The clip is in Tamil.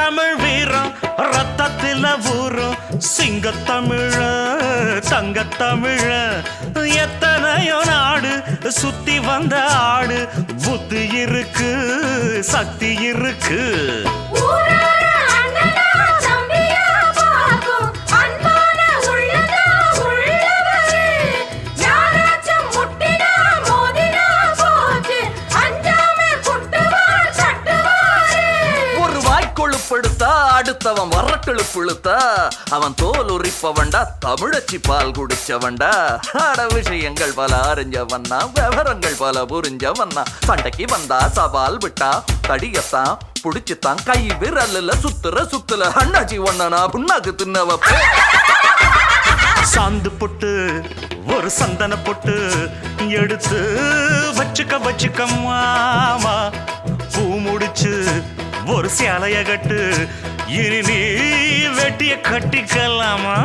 தமிழ் வீரம் ரத்தத்தில ஊறும். சிங்கத்தமிழ தங்கத்தமிழ எத்தனையோ நாடு சுத்தி வந்த ஆடு. புத்தி இருக்கு சக்தி இருக்கு. ஒரு அடுத்தவன் அடுத்தவன் வரக்கெழுப்புழுத்தா அவன் தோல் உரிப்பவன்டா தமிழச்சி பால் குடிச்சவன்டா. அட விஷயங்கள் பல அறிஞ்சவன்னா விவரங்கள் பல புரிஞ்சவன்னா. சண்டைக்கு வந்தா சவால் விட்டா தடியத்தான் புடிச்சுத்தான் கை விரல்ல சுத்துற சுத்துல அண்ணாச்சி ஒண்ணனா புண்ணாக்கு தின்னவ சாந்து பொட்டு ஒரு சந்தன பொட்டு எடுத்து வச்சுக்க வச்சுக்கம்மா பூமுடி ஒரு சேலைய கட்டு. இனி நீ வெட்டிய கட்டிக்கலாமா?